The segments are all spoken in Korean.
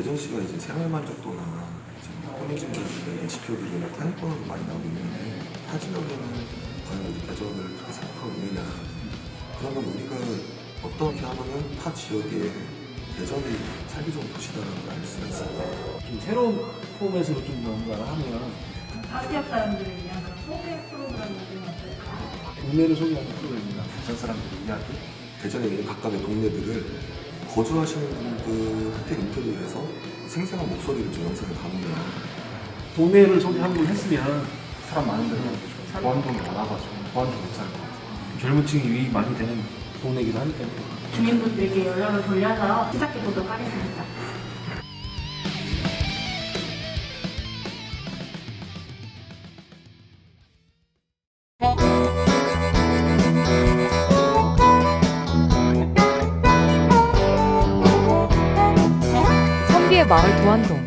대전 시가 이제 생활 만족도나 혼인증명의 지표들이 상위권으로 많이 나오고 있는데 타 지역에는 과연 우리 대전을 그렇게 생각하고 있느냐 그러면 우리가 어떻게 하면 타 지역에 대전이 살기 좋은 도시다라는 걸 알 수가 있을까 좀 새로운 포맷으로 좀 뭔가를 하면 타 지역 사람들을 위한 그런 소개 프로그램 같은 거 어떨까? 동네를 소개하는 프로그램입니다. 대전 사람들의 이야기 대전에 있는 각각의 동네들을 거주하시는 분들한테 인터뷰를 해서 생생한 목소리를 좀 영상에 담으면 동네를 소개 한번 했으면 사람 많은 데는 보안동이 많아가지고 보안동 못살것 같아요. 젊은 층이 유입 많이 되는 동네이기도 하기 때문에 주민분들께 연락을 돌려서 시작해 보도록 하겠습니다. 마을 도안동.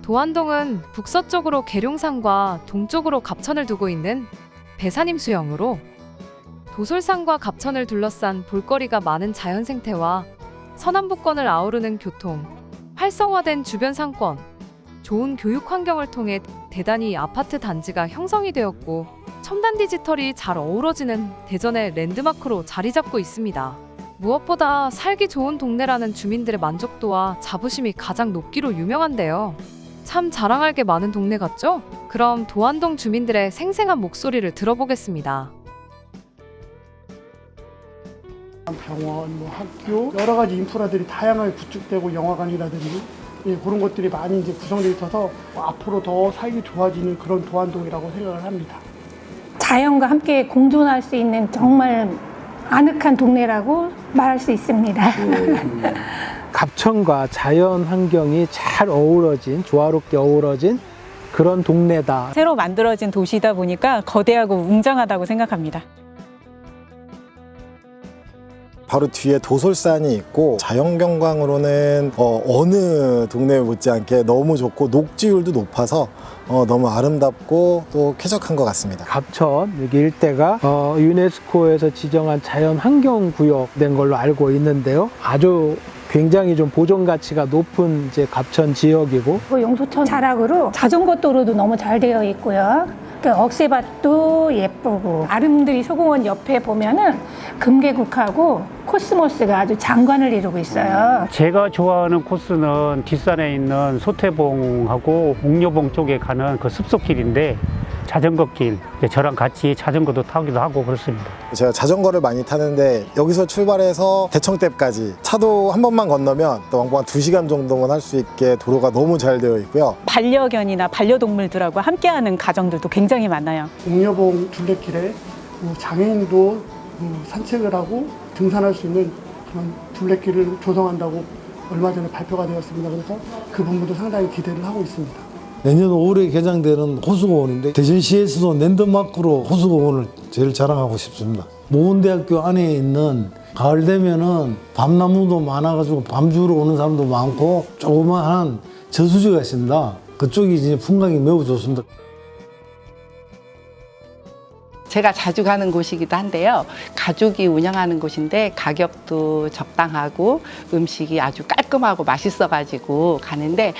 도안동은 북서쪽으로 계룡산과 동쪽으로 갑천을 두고 있는 배산임 수영으로 도솔산과 갑천을 둘러싼 볼거리가 많은 자연 생태와 서남북권을 아우르는 교통, 활성화된 주변 상권, 좋은 교육 환경을 통해 대단히 아파트 단지가 형성이 되었고 첨단 디지털이 잘 어우러지는 대전의 랜드마크로 자리 잡고 있습니다. 무엇보다 살기 좋은 동네라는 주민들의 만족도와 자부심이 가장 높기로 유명한데요. 참 자랑할 게 많은 동네 같죠? 그럼 도안동 주민들의 생생한 목소리를 들어보겠습니다. 병원, 뭐 학교 여러 가지 인프라들이 다양하게 구축되고 영화관이라든지 예, 그런 것들이 많이 이제 구성되어 있어서 앞으로 더 살기 좋아지는 그런 도안동이라고 생각을 합니다. 자연과 함께 공존할 수 있는 정말 아늑한 동네라고 말할 수 있습니다. 갑천과 자연 환경이 잘 어우러진 조화롭게 어우러진 그런 동네다. 새로 만들어진 도시다 보니까 거대하고 웅장하다고 생각합니다. 바로 뒤에 도솔산이 있고 자연경관으로는 어, 느 동네 못지않게 너무 좋고 녹지율도 높아서 어, 너무 아름답고 또 쾌적한 것 같습니다. 갑천 여기 일대가 어, 유네스코에서 지정한 자연 환경 구역 된 걸로 알고 있는데요. 아주 굉장히 좀 보존 가치가 높은 이제 갑천 지역이고 그 용소천 자락으로 자전거 도로도 너무 잘 되어 있고요. 그 억새밭도 예쁘고 아름드리 소공원 옆에 보면은 금계국하고 코스모스가 아주 장관을 이루고 있어요. 제가 좋아하는 코스는 뒷산에 있는 소태봉하고 옥녀봉 쪽에 가는 그 숲속길인데 자전거 길 저랑 같이 자전거도 타기도 하고 그렇습니다. 제가 자전거를 많이 타는데 여기서 출발해서 대청댐까지 차도 한 번만 건너면 또 왕복 한 2시간 정도만 할 수 있게 도로가 너무 잘 되어 있고요. 반려견이나 반려동물들하고 함께하는 가정들도 굉장히 많아요. 옥녀봉 둘레길에 뭐 장애인도 뭐 산책을 하고 등산할 수 있는 그런 둘레길을 조성한다고 얼마 전에 발표가 되었습니다. 그래서 그 부분도 상당히 기대를 하고 있습니다. 내년 5월에 개장되는 호수공원인데 대전시에서도 랜드마크로 호수공원을 제일 자랑하고 싶습니다. 모은대학교 안에 있는 가을 되면은 밤나무도 많아가지고 밤주로 오는 사람도 많고 조그마한 저수지가 있습니다. 그쪽이 이제 풍광이 매우 좋습니다. 제가 자주 가는 곳이기도 한데요. 가족이 운영하는 곳인데 가격도 적당하고 음식이 아주 깔끔하고 맛있어가지고 가는데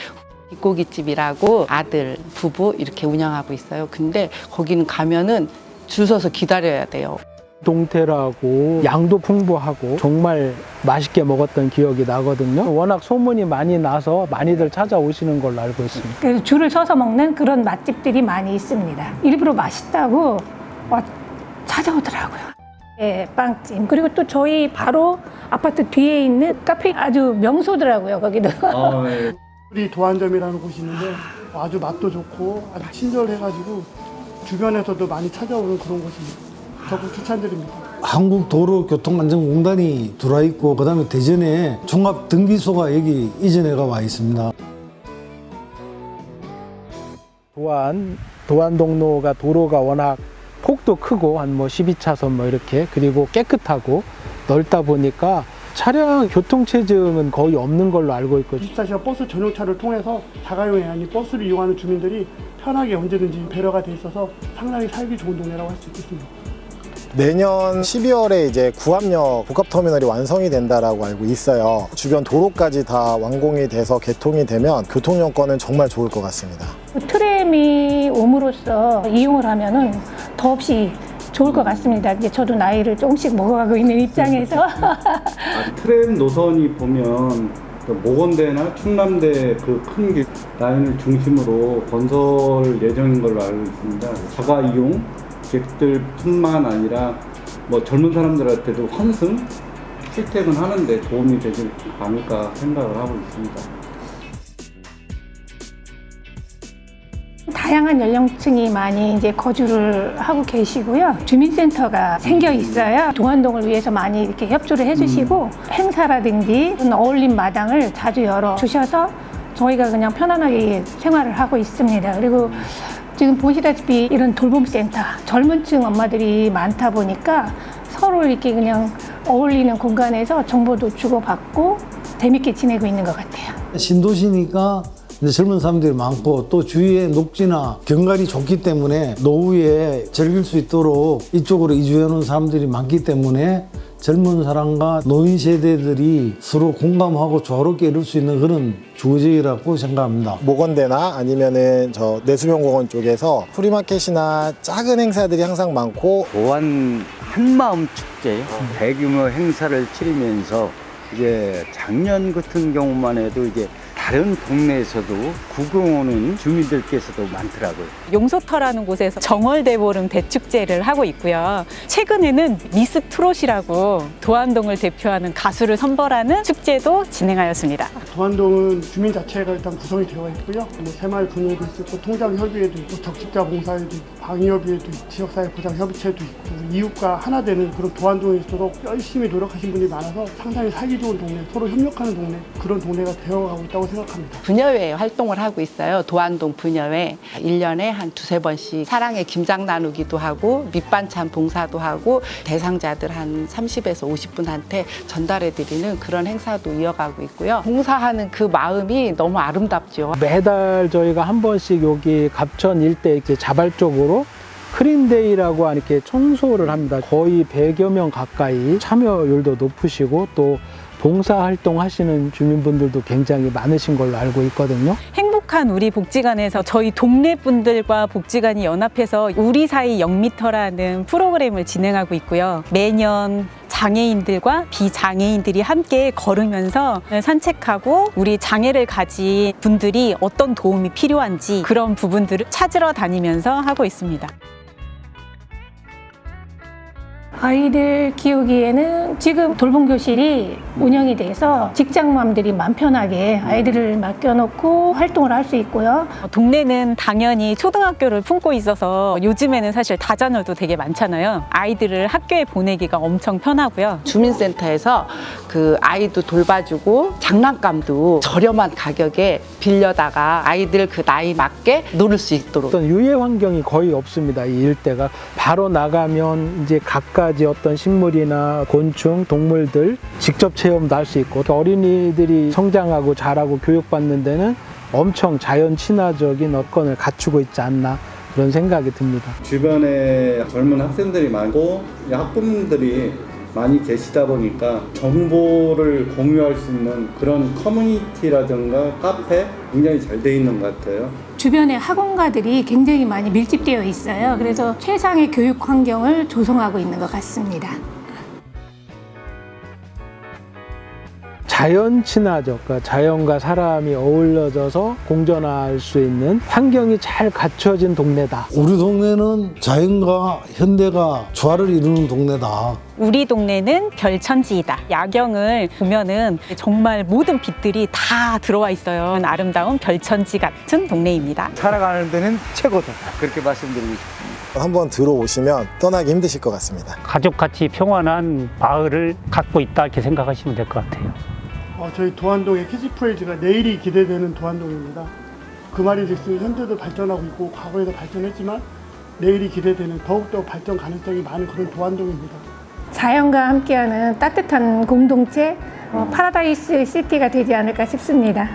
뒷고기집이라고 아들, 부부 이렇게 운영하고 있어요. 근데 거기는 가면은 줄 서서 기다려야 돼요. 동태라고 양도 풍부하고 정말 맛있게 먹었던 기억이 나거든요. 워낙 소문이 많이 나서 많이들 찾아오시는 걸로 알고 있습니다. 그래서 줄을 서서 먹는 그런 맛집들이 많이 있습니다. 일부러 맛있다고 와- 찾아오더라고요. 예, 빵집. 그리고 또 저희 바로 아파트 뒤에 있는 카페 아주 명소더라고요, 거기도. 우리 도안점이라는 곳이 있는데 아주 맛도 좋고 아주 친절해가지고 주변에서도 많이 찾아오는 그런 곳입니다. 적극 추천드립니다. 한국도로교통안전공단이 들어와 있고 그다음에 대전에 종합등기소가 여기 이전에가 와 있습니다. 도안 도안동로가 도로가 워낙 폭도 크고 한 뭐 12차선 뭐 이렇게 그리고 깨끗하고 넓다 보니까 차량 교통 체증은 거의 없는 걸로 알고 있고 24시간 버스 전용차를 통해서 자가용이 아닌 버스를 이용하는 주민들이 편하게 언제든지 배려가 돼 있어서 상당히 살기 좋은 동네라고 할 수 있겠습니다. 내년 12월에 이제 구암역 복합터미널이 완성이 된다라고 알고 있어요. 주변 도로까지 다 완공이 돼서 개통이 되면 교통 여건은 정말 좋을 것 같습니다. 트램이 옴으로써 이용을 하면은 더없이 좋을 것 같습니다. 이제 저도 나이를 조금씩 먹어가고 있는 입장에서 아, 트램 노선이 보면 그 모건대나 충남대 그큰길 라인을 중심으로 건설 예정인 걸로 알고 있습니다. 자가 이용 객들뿐만 아니라 뭐 젊은 사람들한테도 환승 출퇴근 하는데 도움이 되지 않을까 생각을 하고 있습니다. 다양한 연령층이 많이 이제 거주를 하고 계시고요. 주민센터가 생겨 있어요. 동안동을 위해서 많이 이렇게 협조를 해주시고 행사라든지 그런 어울림 마당을 자주 열어 주셔서 저희가 그냥 편안하게 생활을 하고 있습니다. 그리고 지금 보시다시피 이런 돌봄센터 젊은 층 엄마들이 많다 보니까 서로 이렇게 그냥 어울리는 공간에서 정보도 주고받고 재밌게 지내고 있는 것 같아요. 신도시니까 이제 젊은 사람들이 많고 또 주위에 녹지나 경관이 좋기 때문에 노후에 즐길 수 있도록 이쪽으로 이주해 오는 사람들이 많기 때문에 젊은 사람과 노인 세대들이 서로 공감하고 조화롭게 이룰 수 있는 그런 주거지라고 생각합니다. 모건대나 아니면은 저 내수변공원 쪽에서 프리마켓이나 작은 행사들이 항상 많고 도안 한마음 축제 대규모 행사를 치르면서 이제 작년 같은 경우만 해도 이제 다른 동네에서도 구경 오는 주민들께서도 많더라고요. 용소터라는 곳에서 정월대보름 대축제를 하고 있고요. 최근에는 미스 트롯이라고 도안동을 대표하는 가수를 선발하는 축제도 진행하였습니다. 도안동은 주민 자체가 일단 구성이 되어 있고요. 뭐 새마을 분회도 있고 통장 협의회도 있고 적십자 봉사회도 있고 방위협의회도 있고 지역사회 보장 협의체도 있고 이웃과 하나 되는 그런 도안동에 있도록 열심히 노력하신 분이 많아서 상당히 살기 좋은 동네, 서로 협력하는 동네 그런 동네가 되어가고 있다고 생각합니다. 부녀회 활동을 하고 있어요. 도안동 부녀회. 일년에 한 두세 번씩 사랑의 김장 나누기도 하고 밑반찬 봉사도 하고 대상자들 한 30에서 50분한테 전달해 드리는 그런 행사도 이어가고 있고요. 봉사하는 그 마음이 너무 아름답죠. 매달 저희가 한 번씩 여기 갑천 일대 이렇게 자발적으로 크린데이라고 이렇게 청소를 합니다. 거의 100여 명 가까이 참여율도 높으시고 또 봉사 활동 하시는 주민분들도 굉장히 많으신 걸로 알고 있거든요. 행복한 우리 복지관에서 저희 동네 분들과 복지관이 연합해서 우리 사이 0미터라는 프로그램을 진행하고 있고요. 매년 장애인들과 비장애인들이 함께 걸으면서 산책하고 우리 장애를 가진 분들이 어떤 도움이 필요한지 그런 부분들을 찾으러 다니면서 하고 있습니다. 아이들 키우기에는 지금 돌봄 교실이 운영이 돼서 직장맘들이 마음 편하게 아이들을 맡겨놓고 활동을 할 수 있고요. 동네는 당연히 초등학교를 품고 있어서 요즘에는 사실 다자녀도 되게 많잖아요. 아이들을 학교에 보내기가 엄청 편하고요. 주민센터에서 그 아이도 돌봐주고 장난감도 저렴한 가격에 빌려다가 아이들 그 나이 맞게 놀을 수 있도록 어떤 유해 환경이 거의 없습니다. 이 일대가 바로 나가면 이제 갖가지 어떤 식물이나 곤충, 동물들 직접 체험도 할 수 있고 또 어린이들이 성장하고 자라고 교육받는 데는 엄청 자연 친화적인 여건을 갖추고 있지 않나 그런 생각이 듭니다. 주변에 젊은 학생들이 많고 학부모들이 많이 계시다 보니까 정보를 공유할 수 있는 그런 커뮤니티라든가 카페 굉장히 잘 돼 있는 것 같아요. 주변에 학원가들이 굉장히 많이 밀집되어 있어요. 그래서 최상의 교육 환경을 조성하고 있는 것 같습니다. 자연 친화적, 그러니까 자연과 사람이 어울려져서 공존할 수 있는 환경이 잘 갖춰진 동네다. 우리 동네는 자연과 현대가 조화를 이루는 동네다. 우리 동네는 별천지이다. 야경을 보면은 정말 모든 빛들이 다 들어와 있어요. 아름다운 별천지 같은 동네입니다. 살아가는 데는 최고다. 그렇게 말씀드리고 싶습니다. 한번 들어오시면 떠나기 힘드실 것 같습니다. 가족같이 평안한 마을을 갖고 있다 이렇게 생각하시면 될 것 같아요. 어, 저희 도안동의 캐치프레이즈가 내일이 기대되는 도안동입니다. 그 말인즉슨 현재도 발전하고 있고 과거에도 발전했지만 내일이 기대되는 더욱더 발전 가능성이 많은 그런 도안동입니다. 자연과 함께하는 따뜻한 공동체, 어, 파라다이스 시티가 되지 않을까 싶습니다.